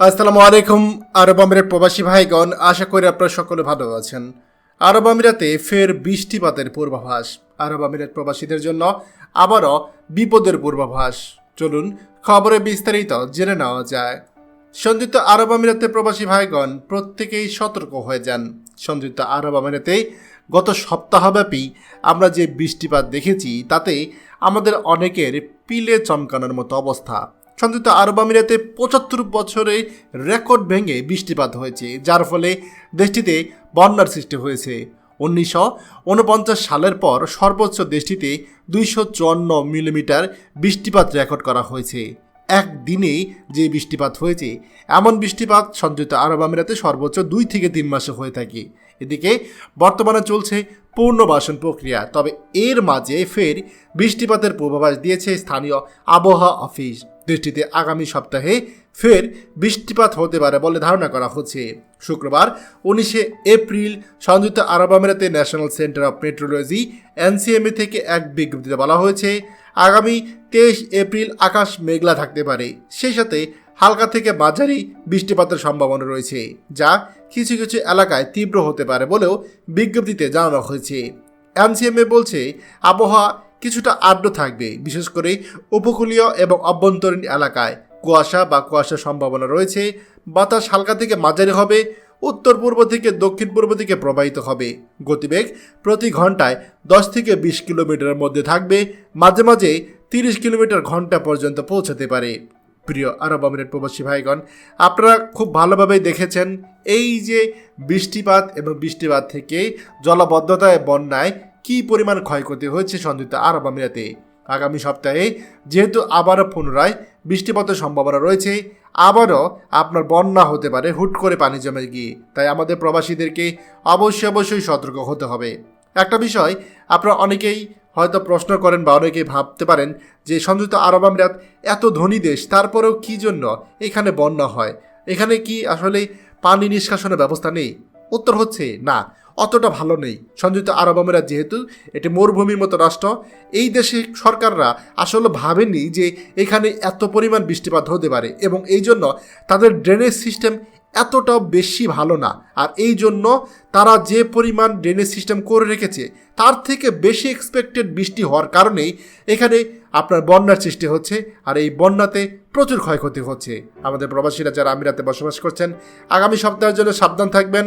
আসসালামু আলাইকুম, আরব আমিরাত প্রবাসী ভাইগণ। আশা করি আপনারা সকলে ভালো আছেন। আরব আমিরাতে ফের বৃষ্টিপাতের পূর্বাভাস। আরব আমিরাত প্রবাসীদের জন্য আবারও বিপদের পূর্বাভাস। চলুন খবরে বিস্তারিত জেনে নেওয়া যায়। সংযুক্ত আরব আমিরাতে প্রবাসী ভাইগণ প্রত্যেকেই সতর্ক হয়ে যান। সংযুক্ত আরব আমিরাতে গত সপ্তাহব্যাপী আমরা যে বৃষ্টিপাত দেখেছি, তাতে আমাদের অনেকের পিলে চমকানোর মতো অবস্থা। সংযুক্ত আরব আমিরাতে পঁচাত্তর বছরে রেকর্ড ভেঙে বৃষ্টিপাত হয়েছে, যার ফলে দেশটিতে বন্যার সৃষ্টি হয়েছে। উনিশশো উনপঞ্চাশ সালের পর সর্বোচ্চ দেশটিতে দুইশো চুয়ান্ন মিলিমিটার বৃষ্টিপাত রেকর্ড করা হয়েছে। একদিনেই যে বৃষ্টিপাত হয়েছে, এমন বৃষ্টিপাত সংযুক্ত আরব আমিরাতে সর্বোচ্চ দুই থেকে তিন মাসে হয়ে থাকে। এদিকে বর্তমানে চলছে পূর্ণবাসন প্রক্রিয়া, তবে এর মাঝে ফের বৃষ্টিপাতের পূর্বাভাস দিয়েছে স্থানীয় আবহাওয়া অফিস। দেশটিতে আগামী সপ্তাহে ফের বৃষ্টিপাত হতে পারে বলে ধারণা করা হচ্ছে। শুক্রবার উনিশে এপ্রিল সংযুক্ত আরব আমিরাতে National Centre of Meteorology NCMA থেকে এক বিজ্ঞপ্তিতে বলা হয়েছে, আগামী তেইশ এপ্রিল আকাশ মেঘলা থাকতে পারে। সেই সাথে হালকা থেকে মাঝারি বৃষ্টিপাতের সম্ভাবনা রয়েছে, যা কিছু কিছু এলাকায় তীব্র হতে পারে বলেও বিজ্ঞপ্তিতে জানানো হয়েছে। এনসিএমএ বলছে, আবহাওয়া কিছুটা আর্দ্র থাকবে, বিশেষ করে উপকূলীয় এবং অভ্যন্তরীণ এলাকায়। কুয়াশা বা কুয়াশার সম্ভাবনা রয়েছে, বাতাস হালকা থেকে মাঝারি হবে উত্তর পূর্ব থেকে দক্ষিণ পূর্ব দিকে প্রবাহিত হবে। গতিবেগ প্রতি ঘন্টায় দশ থেকে বিশ কিলোমিটারের মধ্যে থাকবে, মাঝে মাঝে তিরিশ কিলোমিটার ঘণ্টা পর্যন্ত পৌঁছাতে পারে। প্রিয় আরব আমিরাত প্রবাসী ভাইগণ, আপনারা খুব ভালোভাবেই দেখেছেন, এই যে বৃষ্টিপাত এবং বৃষ্টিপাত থেকে জলবদ্ধতায় বন্যায় কী পরিমাণ ক্ষয়ক্ষতি হয়েছে সংযুক্ত আরব আমিরাতে? আগামী সপ্তাহে যেহেতু আবারও পুনরায় বৃষ্টিপাতের সম্ভাবনা রয়েছে, আবারও আপনার বন্যা হতে পারে, হুট করে পানি জমে গিয়ে। তাই আমাদের প্রবাসীদেরকে অবশ্যই অবশ্যই সতর্ক হতে হবে। একটা বিষয়, আপনারা অনেকেই হয়তো প্রশ্ন করেন বা অনেকেই ভাবতে পারেন যে সংযুক্ত আরব আমিরাত এত ধনী দেশ, তারপরেও কী জন্য এখানে বন্যা হয়? এখানে কি আসলে পানি নিষ্কাশনের ব্যবস্থা নেই? উত্তর হচ্ছে না। অতটা ভালো নেই। সংযুক্ত আরব আমিরাত যেহেতু এটি মরুভূমির মতো রাষ্ট্র, এই দেশে সরকাররা আসলে ভাবেনি যে এখানে এত পরিমাণ বৃষ্টিপাত হতে পারে এবং এই জন্য তাদের ড্রেনেজ সিস্টেম এতটাও বেশি ভালো না। আর এই জন্য তারা যে পরিমাণ ড্রেনেজ সিস্টেম করে রেখেছে, তার থেকে বেশি এক্সপেক্টেড বৃষ্টি হওয়ার কারণেই এখানে আপনার বন্যার সৃষ্টি হচ্ছে আর এই বন্যাতে প্রচুর ক্ষয়ক্ষতি হচ্ছে। আমাদের প্রবাসীরা যারা আমিরাতে বসবাস করছেন, আগামী সপ্তাহের জন্য সাবধান থাকবেন।